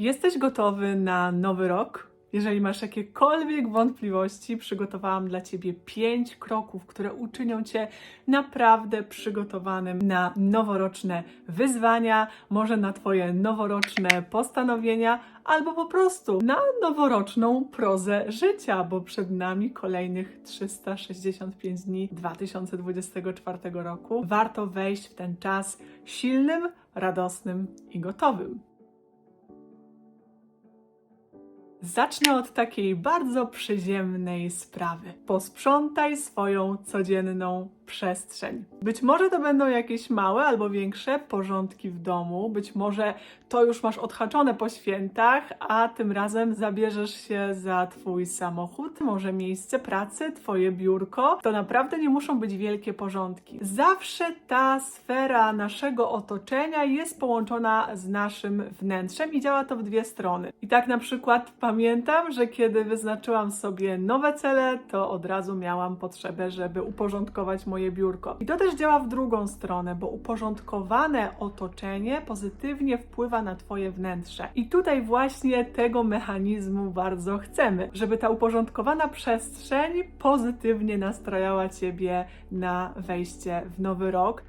Jesteś gotowy na nowy rok? Jeżeli masz jakiekolwiek wątpliwości, przygotowałam dla Ciebie pięć kroków, które uczynią Cię naprawdę przygotowanym na noworoczne wyzwania, może na Twoje noworoczne postanowienia, albo po prostu na noworoczną prozę życia, bo przed nami kolejnych 365 dni 2024 roku. Warto wejść w ten czas silnym, radosnym i gotowym. Zacznę od takiej bardzo przyziemnej sprawy. Posprzątaj swoją codzienną przestrzeń. Być może to będą jakieś małe albo większe porządki w domu, być może to już masz odhaczone po świętach, a tym razem zabierzesz się za Twój samochód, może miejsce pracy, Twoje biurko. To naprawdę nie muszą być wielkie porządki. Zawsze ta sfera naszego otoczenia jest połączona z naszym wnętrzem i działa to w dwie strony. I tak na przykład pamiętam, że kiedy wyznaczyłam sobie nowe cele, to od razu miałam potrzebę, żeby uporządkować moje biurko. I to też działa w drugą stronę, bo uporządkowane otoczenie pozytywnie wpływa na Twoje wnętrze. I tutaj właśnie tego mechanizmu bardzo chcemy, żeby ta uporządkowana przestrzeń pozytywnie nastrajała Ciebie na wejście w nowy rok.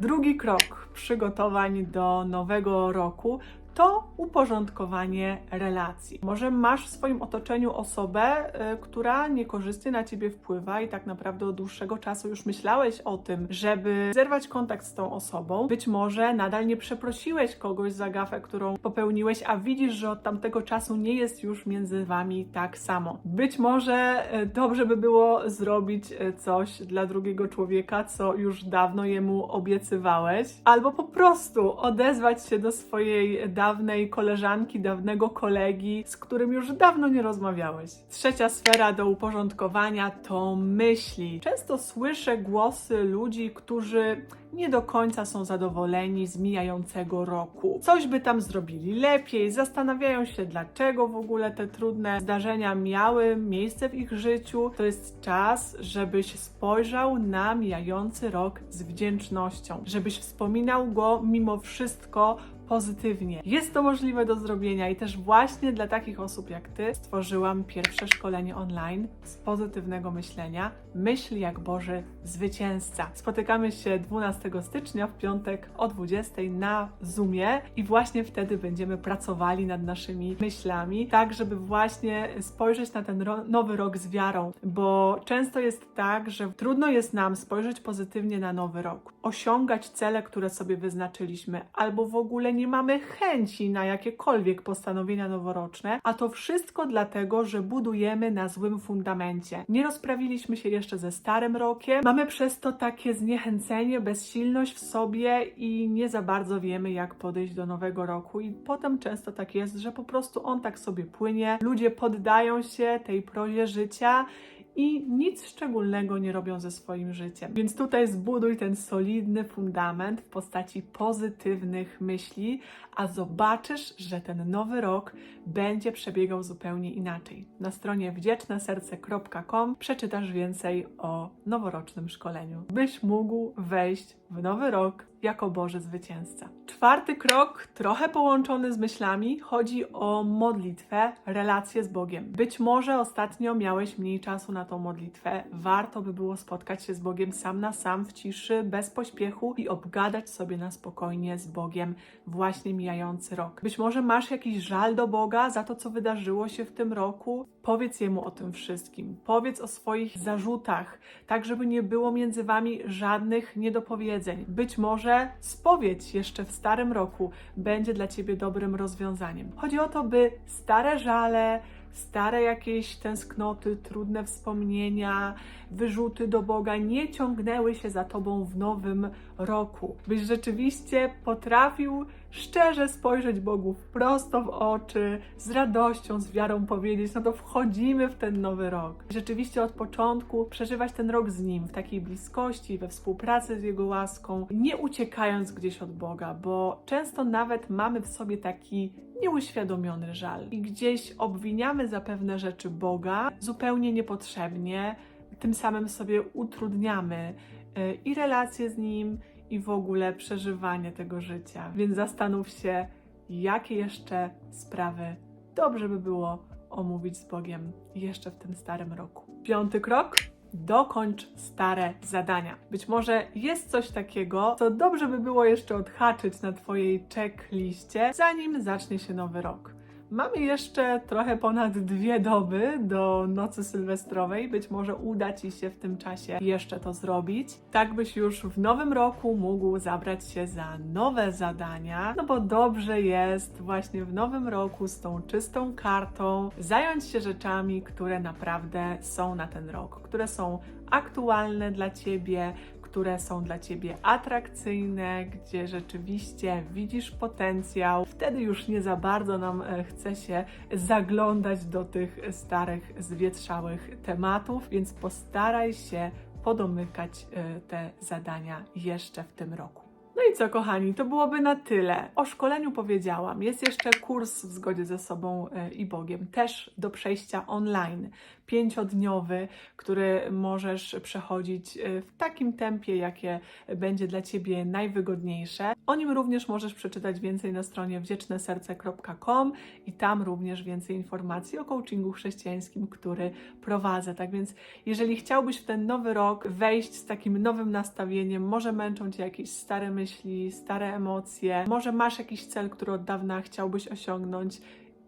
Drugi krok przygotowań do nowego roku to uporządkowanie relacji. Może masz w swoim otoczeniu osobę, y, która niekorzystnie na ciebie wpływa i tak naprawdę od dłuższego czasu już myślałeś o tym, żeby zerwać kontakt z tą osobą. Być może nadal nie przeprosiłeś kogoś za gafę, którą popełniłeś, a widzisz, że od tamtego czasu nie jest już między wami tak samo. Być może y, dobrze by było zrobić y, coś dla drugiego człowieka, co już dawno jemu obiecywałeś, albo po prostu odezwać się do swojej dawnej koleżanki, dawnego kolegi, z którym już dawno nie rozmawiałeś. Trzecia sfera do uporządkowania to myśli. Często słyszę głosy ludzi, którzy nie do końca są zadowoleni z mijającego roku. Coś by tam zrobili lepiej, zastanawiają się, dlaczego w ogóle te trudne zdarzenia miały miejsce w ich życiu. To jest czas, żebyś spojrzał na mijający rok z wdzięcznością, żebyś wspominał go mimo wszystko pozytywnie. Jest to możliwe do zrobienia i też właśnie dla takich osób jak Ty stworzyłam pierwsze szkolenie online z pozytywnego myślenia. Myśl jak Boży zwycięzca. Spotykamy się 12 stycznia w piątek o 20 na Zoomie i właśnie wtedy będziemy pracowali nad naszymi myślami, tak żeby właśnie spojrzeć na ten ro- nowy rok z wiarą, bo często jest tak, że trudno jest nam spojrzeć pozytywnie na nowy rok, osiągać cele, które sobie wyznaczyliśmy, albo w ogóle nie mamy chęci na jakiekolwiek postanowienia noworoczne, a to wszystko dlatego, że budujemy na złym fundamencie. Nie rozprawiliśmy się jeszcze ze starym rokiem, mamy przez to takie zniechęcenie, bezsilność w sobie i nie za bardzo wiemy, jak podejść do nowego roku. I potem często tak jest, że po prostu on tak sobie płynie, ludzie poddają się tej prozie życia i nic szczególnego nie robią ze swoim życiem. Więc tutaj zbuduj ten solidny fundament w postaci pozytywnych myśli, a zobaczysz, że ten nowy rok będzie przebiegał zupełnie inaczej. Na stronie wdzieczneserce.com przeczytasz więcej o noworocznym szkoleniu, byś mógł wejść w nowy rok jako Boży zwycięzca. Czwarty krok, trochę połączony z myślami, chodzi o modlitwę, relację z Bogiem. Być może ostatnio miałeś mniej czasu na tą modlitwę. Warto by było spotkać się z Bogiem sam na sam, w ciszy, bez pośpiechu i obgadać sobie na spokojnie z Bogiem właśnie mijający rok. Być może masz jakiś żal do Boga za to, co wydarzyło się w tym roku. Powiedz Jemu o tym wszystkim. Powiedz o swoich zarzutach, tak żeby nie było między wami żadnych niedopowiedzeń. Być może spowiedź jeszcze w starym roku będzie dla ciebie dobrym rozwiązaniem. Chodzi o to, by stare żale, stare jakieś tęsknoty, trudne wspomnienia, wyrzuty do Boga nie ciągnęły się za tobą w nowym roku. Byś rzeczywiście potrafił szczerze spojrzeć Bogu prosto w oczy, z radością, z wiarą powiedzieć: No to wchodzimy w ten nowy rok. Rzeczywiście od początku przeżywać ten rok z Nim, w takiej bliskości, we współpracy z Jego łaską, nie uciekając gdzieś od Boga, bo często nawet mamy w sobie taki nieuświadomiony żal i gdzieś obwiniamy za pewne rzeczy Boga zupełnie niepotrzebnie, tym samym sobie utrudniamy y, i relacje z Nim, i w ogóle przeżywanie tego życia. Więc zastanów się, jakie jeszcze sprawy dobrze by było omówić z Bogiem jeszcze w tym starym roku. Piąty krok. Dokończ stare zadania. Być może jest coś takiego, co dobrze by było jeszcze odhaczyć na Twojej checkliście, zanim zacznie się nowy rok. Mamy jeszcze trochę ponad dwie doby do nocy sylwestrowej. Być może uda Ci się w tym czasie jeszcze to zrobić. Tak byś już w nowym roku mógł zabrać się za nowe zadania. No bo dobrze jest właśnie w nowym roku z tą czystą kartą zająć się rzeczami, które naprawdę są na ten rok, które są aktualne dla Ciebie, które są dla Ciebie atrakcyjne, gdzie rzeczywiście widzisz potencjał. Wtedy już nie za bardzo nam e, chce się zaglądać do tych starych, zwietrzałych tematów, więc postaraj się podomykać e, te zadania jeszcze w tym roku. No i co, kochani, to byłoby na tyle. O szkoleniu powiedziałam. Jest jeszcze kurs w zgodzie ze sobą e, i Bogiem, też do przejścia online, pięciodniowy, który możesz przechodzić e, w takim tempie, jakie będzie dla Ciebie najwygodniejsze. O nim również możesz przeczytać więcej na stronie wdzieczneserce.com i tam również więcej informacji o coachingu chrześcijańskim, który prowadzę. Tak więc, jeżeli chciałbyś w ten nowy rok wejść z takim nowym nastawieniem, może męczą Cię jakieś stare myśli, stare emocje, może masz jakiś cel, który od dawna chciałbyś osiągnąć,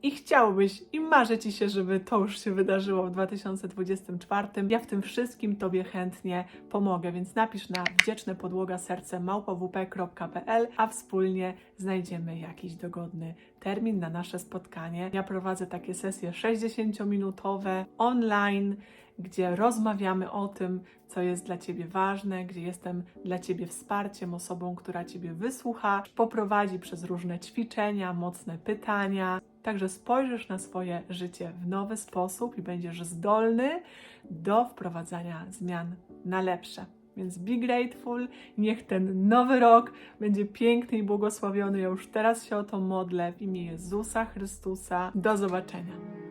i chciałbyś i marzy Ci się, żeby to już się wydarzyło w 2024. Ja w tym wszystkim Tobie chętnie pomogę, więc napisz na wdzieczne podłoga serce małpowp.pl, a wspólnie znajdziemy jakiś dogodny termin na nasze spotkanie. Ja prowadzę takie sesje 60-minutowe online, gdzie rozmawiamy o tym, co jest dla Ciebie ważne, gdzie jestem dla Ciebie wsparciem, osobą, która Ciebie wysłucha, poprowadzi przez różne ćwiczenia, mocne pytania. Także spojrzysz na swoje życie w nowy sposób i będziesz zdolny do wprowadzania zmian na lepsze. Więc be grateful, niech ten nowy rok będzie piękny i błogosławiony. Ja już teraz się o to modlę w imię Jezusa Chrystusa. Do zobaczenia.